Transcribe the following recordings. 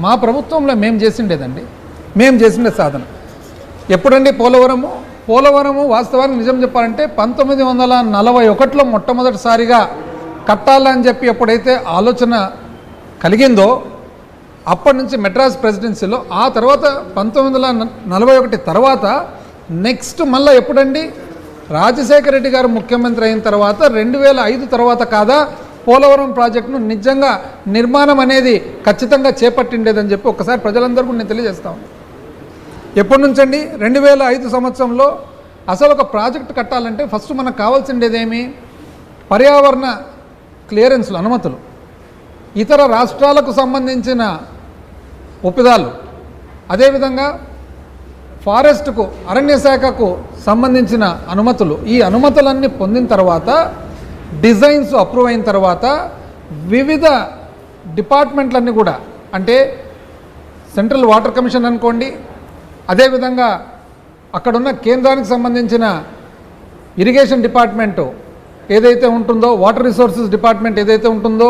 మా ప్రభుత్వంలో మేము చేసిండేదండి. మేము చేసిండే సాధన. ఎప్పుడండి పోలవరము? పోలవరము వాస్తవానికి నిజం చెప్పాలంటే పంతొమ్మిది వందల నలభై ఒకటిలో మొట్టమొదటిసారిగా కట్టాలని చెప్పి ఎప్పుడైతే ఆలోచన కలిగిందో అప్పటి నుంచి మెడ్రాస్ ప్రెసిడెన్సీలో ఆ తర్వాత పంతొమ్మిది వందల నలభై ఒకటి తర్వాత నెక్స్ట్ మళ్ళీ ఎప్పుడండి? రాజశేఖర రెడ్డి గారు ముఖ్యమంత్రి అయిన తర్వాత రెండు వేల ఐదు తర్వాత కాదా? పోలవరం ప్రాజెక్టును నిజంగా నిర్మాణం అనేది ఖచ్చితంగా చేపట్టిండేదని చెప్పి ఒకసారి ప్రజలందరికీ నేను తెలియజేస్తాను ఎప్పటి నుంచండి? రెండు వేల ఐదు సంవత్సరంలో అసలు ఒక ప్రాజెక్ట్ కట్టాలంటే ఫస్ట్ మనకు కావాల్సిండేదేమి? పర్యావరణ క్లియరెన్స్లు అనుమతులు. ఇతర రాష్ట్రాలకు సంబంధించిన ఒప్పిదాలు. అదేవిధంగా ఫారెస్ట్కు అరణ్య శాఖకు సంబంధించిన అనుమతులు. ఈ అనుమతులన్నీ పొందిన తర్వాత డిజైన్స్ అప్రూవ్ అయిన తర్వాత వివిధ డిపార్ట్మెంట్లన్నీ కూడా అంటే సెంట్రల్ వాటర్ కమిషన్ అనుకోండి అదేవిధంగా అక్కడున్న కేంద్రానికి సంబంధించిన ఇరిగేషన్ డిపార్ట్మెంటు ఏదైతే ఉంటుందో వాటర్ రిసోర్సెస్ డిపార్ట్మెంట్ ఏదైతే ఉంటుందో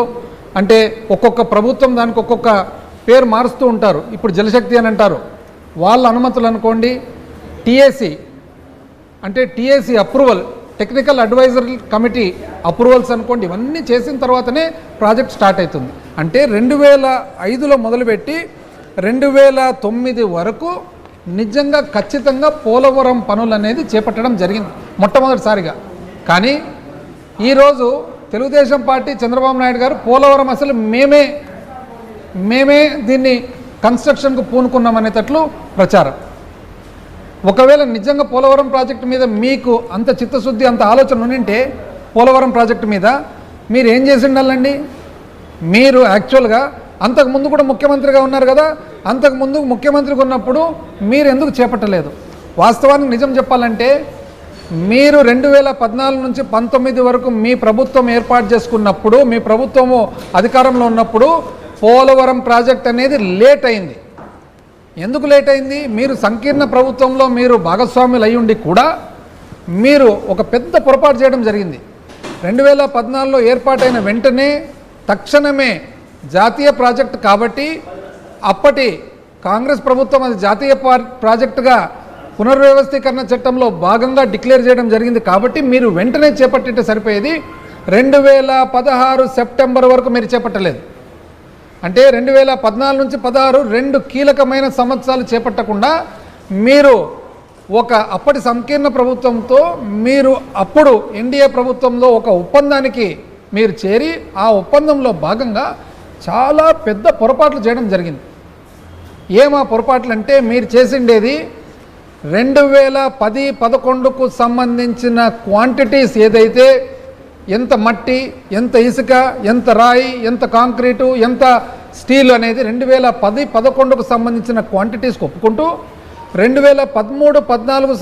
అంటే ఒక్కొక్క ప్రభుత్వం దానికి ఒక్కొక్క పేరు మారుస్తూ ఉంటారు. ఇప్పుడు జలశక్తి అని అంటారు. వాళ్ళ అనుమతులు అనుకోండి టీఏసీ అంటే TAC approval technical advisor committee approvals అనుకోండి ఇవన్నీ చేసిన తర్వాతనే ప్రాజెక్ట్ స్టార్ట్ అవుతుంది. అంటే రెండు వేల ఐదులో మొదలుపెట్టి రెండు వేల తొమ్మిది వరకు నిజంగా ఖచ్చితంగా పోలవరం పనులు అనేది చేపట్టడం జరిగింది మొట్టమొదటిసారిగా. కానీ ఈరోజు తెలుగుదేశం పార్టీ చంద్రబాబు నాయుడు గారు పోలవరం అసలు మేమే మేమే దీన్ని కన్స్ట్రక్షన్కు పూనుకున్నాం అనేటట్లు ప్రచారం. ఒకవేళ నిజంగా పోలవరం ప్రాజెక్టు మీద మీకు అంత చిత్తశుద్ధి అంత ఆలోచన ఉండింటే పోలవరం ప్రాజెక్టు మీద మీరు ఏం చేసి ఉండాలండి మీరు యాక్చువల్గా అంతకుముందు కూడా ముఖ్యమంత్రిగా ఉన్నారు కదా అంతకుముందు ముఖ్యమంత్రిగా ఉన్నప్పుడు మీరు ఎందుకు చేపట్టలేదు? వాస్తవానికి నిజం చెప్పాలంటే మీరు రెండు వేల పద్నాలుగు నుంచి పంతొమ్మిది వరకు మీ ప్రభుత్వం ఏర్పాటు చేసుకున్నప్పుడు మీ ప్రభుత్వము అధికారంలో ఉన్నప్పుడు పోలవరం ప్రాజెక్ట్ అనేది లేట్ అయింది. ఎందుకు లేట్ అయింది? మీరు సంకీర్ణ ప్రభుత్వంలో మీరు భాగస్వాములు అయ్యుండి కూడా మీరు ఒక పెద్ద పొరపాటు చేయడం జరిగింది. రెండు వేల పద్నాలుగులో ఏర్పాటైన వెంటనే తక్షణమే జాతీయ ప్రాజెక్ట్ కాబట్టి అప్పటి కాంగ్రెస్ ప్రభుత్వం అది జాతీయ ప్రాజెక్టుగా పునర్వ్యవస్థీకరణ చట్టంలో భాగంగా డిక్లేర్ చేయడం జరిగింది కాబట్టి మీరు వెంటనే చేపట్టింటే సరిపోయేది. రెండు వేల పదహారు సెప్టెంబర్ వరకు మీరు చేపట్టలేదు. అంటే రెండు వేల పద్నాలుగు నుంచి పదహారు రెండు కీలకమైన సంవత్సరాలు చేపట్టకుండా మీరు ఒక అప్పటి సంకీర్ణ ప్రభుత్వంతో మీరు అప్పుడు ఎన్డీఏ ప్రభుత్వంలో ఒక ఒప్పందానికి మీరు చేరి ఆ ఒప్పందంలో భాగంగా చాలా పెద్ద పొరపాట్లు చేయడం జరిగింది. ఏమా పొరపాట్లు అంటే మీరు చేసిండేది రెండు వేల పది పదకొండుకు సంబంధించిన క్వాంటిటీస్ ఏదైతే ఎంత మట్టి ఎంత ఇసుక ఎంత రాయి ఎంత కాంక్రీటు ఎంత స్టీల్ అనేది రెండు వేల పది పదకొండుకు సంబంధించిన క్వాంటిటీస్కి ఒప్పుకుంటూ రెండు వేల పదమూడు పద్నాలుగు